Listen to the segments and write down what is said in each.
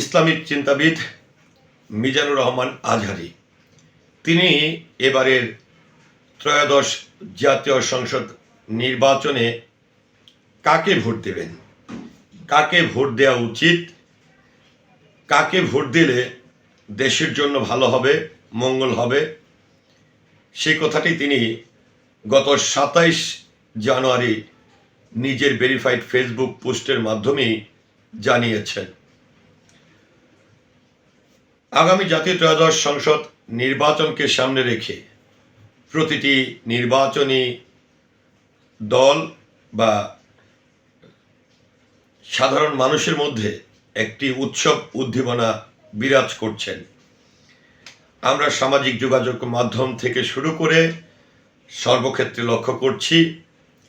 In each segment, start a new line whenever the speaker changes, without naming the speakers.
Islamic চিন্তাবিদ মিজানুর রহমান আজহারি। তিনি এবারের ত্রয়োদশ জাতীয় সংসদ নির্বাচনে কাকে ভোট দেবেন? কাকে ভোট দেওয়া উচিত? কাকে ভোট দিলে দেশের জন্য ভালো হবে, মঙ্গল হবে? সেই কথাটি তিনি গত সাতাইশ জানুয়ারি নিজের ভেরিফাইড ফেসবুক পোস্টের মাধ্যমেই জানিয়েছেন। আগামী জাতীয় ত্রয়োদশ সংসদ নির্বাচনকে সামনে রেখে প্রতিটি নির্বাচনী দল বা সাধারণ মানুষের মধ্যে একটি উৎসব উদ্দীপনা বিরাজ করছেন। আমরা সামাজিক যোগাযোগ মাধ্যম থেকে শুরু করে সর্বক্ষেত্রে লক্ষ্য করছি,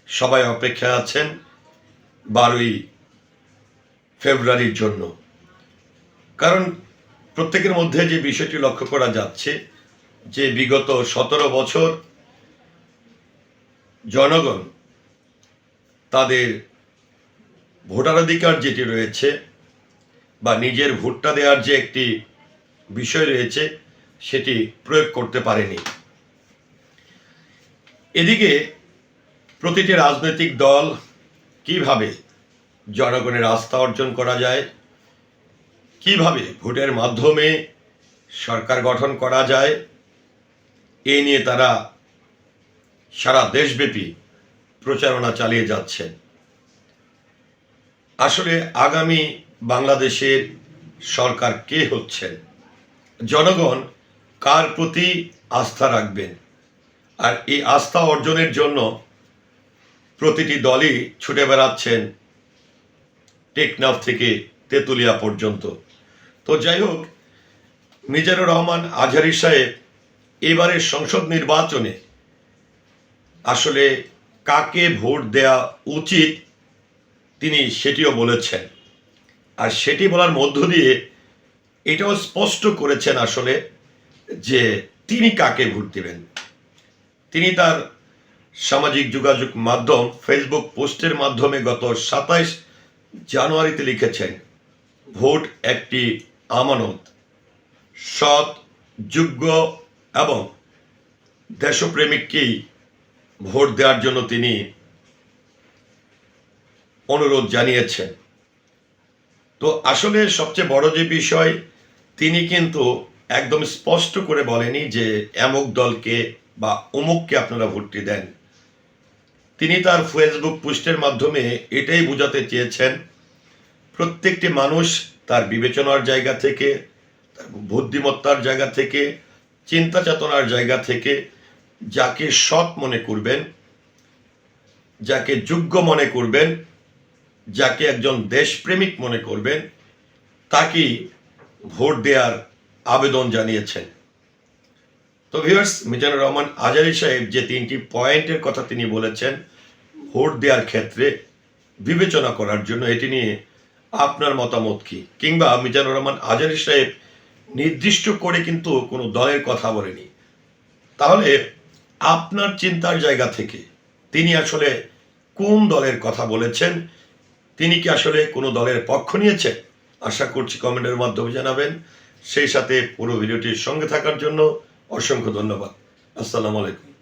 সবাই অপেক্ষায় আছেন বারোই ফেব্রুয়ারির জন্য। কারণ প্রত্যেকের মধ্যে যে বিষয়টি লক্ষ্য করা যাচ্ছে, যে বিগত সতেরো বছর জনগণ তাদের ভোটাধিকার যেটি রয়েছে বা নিজের ভোটটা দেওয়ার যে একটি বিষয় রয়েছে, সেটি প্রয়োগ করতে পারেনি। এদিকে প্রতিটি রাজনৈতিক দল কীভাবে জনগণের আস্থা অর্জন করা যায় কীভাবে ভোটের মাধ্যমে সরকার গঠন করা যায়, এ নিয়ে তারা সারা দেশব্যাপী প্রচারণা চালিয়ে যাচ্ছেন আসলে আগামী বাংলাদেশের সরকার কে হচ্ছেন জনগণ কার প্রতি আস্থা রাখবেন? আর এই আস্থা অর্জনের জন্য প্রতিটি দলই ছুটে বেড়াচ্ছেন টেকনাফ থেকে তেঁতুলিয়া পর্যন্ত। তো যাই হোক, মিজানুর রহমান আজহারি সাহেব এবারের সংসদ নির্বাচনে আসলে কাকে ভোট দেয়া উচিত তিনি সেটিও বলেছেন। আর সেটি বলার মধ্য দিয়ে এটাও স্পষ্ট করেছেন আসলে যে তিনি কাকে ভোট দেবেন। তিনি তার সামাজিক যোগাযোগ মাধ্যম ফেসবুক পোস্টের মাধ্যমে গত সাতাইশ জানুয়ারিতে লিখেছেন, ভোট একটি আমানত, সৎ, যোগ্য এবং দেশপ্রেমিককেই ভোট দেওয়ার জন্য তিনি অনুরোধ জানিয়েছেন। তো আসলে সবচেয়ে বড় যে বিষয়, তিনি কিন্তু একদম স্পষ্ট করে বলেনি যে এমক দলকে বা অমুককে আপনারা ভোটটি দেন। তিনি তার ফেসবুক পোস্টের মাধ্যমে এটাই বোঝাতে চেয়েছেন, প্রত্যেকটি মানুষ তার বিবেচনার জায়গা থেকে, তার বুদ্ধিমত্তার জায়গা থেকে, চিন্তা চেতনার জায়গা থেকে যাকে সৎ মনে করবেন, যাকে যোগ্য মনে করবেন, যাকে একজন দেশপ্রেমিক মনে করবেন, তাকেই ভোট দেওয়ার আবেদন জানিয়েছেন। তো ভিউয়ার্স মিজানুর রহমান আজারি সাহেব যে তিনটি পয়েন্টের কথা তিনি বলেছেন, ভোট দেওয়ার ক্ষেত্রে বিবেচনা করার জন্য এটি নিয়ে আপনার মতামত কি? কিংবা মিজানুর রহমান আজারি সাহেব নির্দিষ্ট করে কিন্তু কোনো দলের কথা বলেনি। তাহলে আপনার চিন্তার জায়গা থেকে তিনি আসলে কোন দলের কথা বলেছেন? তিনি কি আসলে কোনো দলের পক্ষ নিয়েছেন? আশা করছি কমেন্টের মাধ্যমে জানাবেন। সেই সাথে পুরো ভিডিওটির সঙ্গে থাকার জন্য অসংখ্য ধন্যবাদ। আসসালামু আলাইকুম।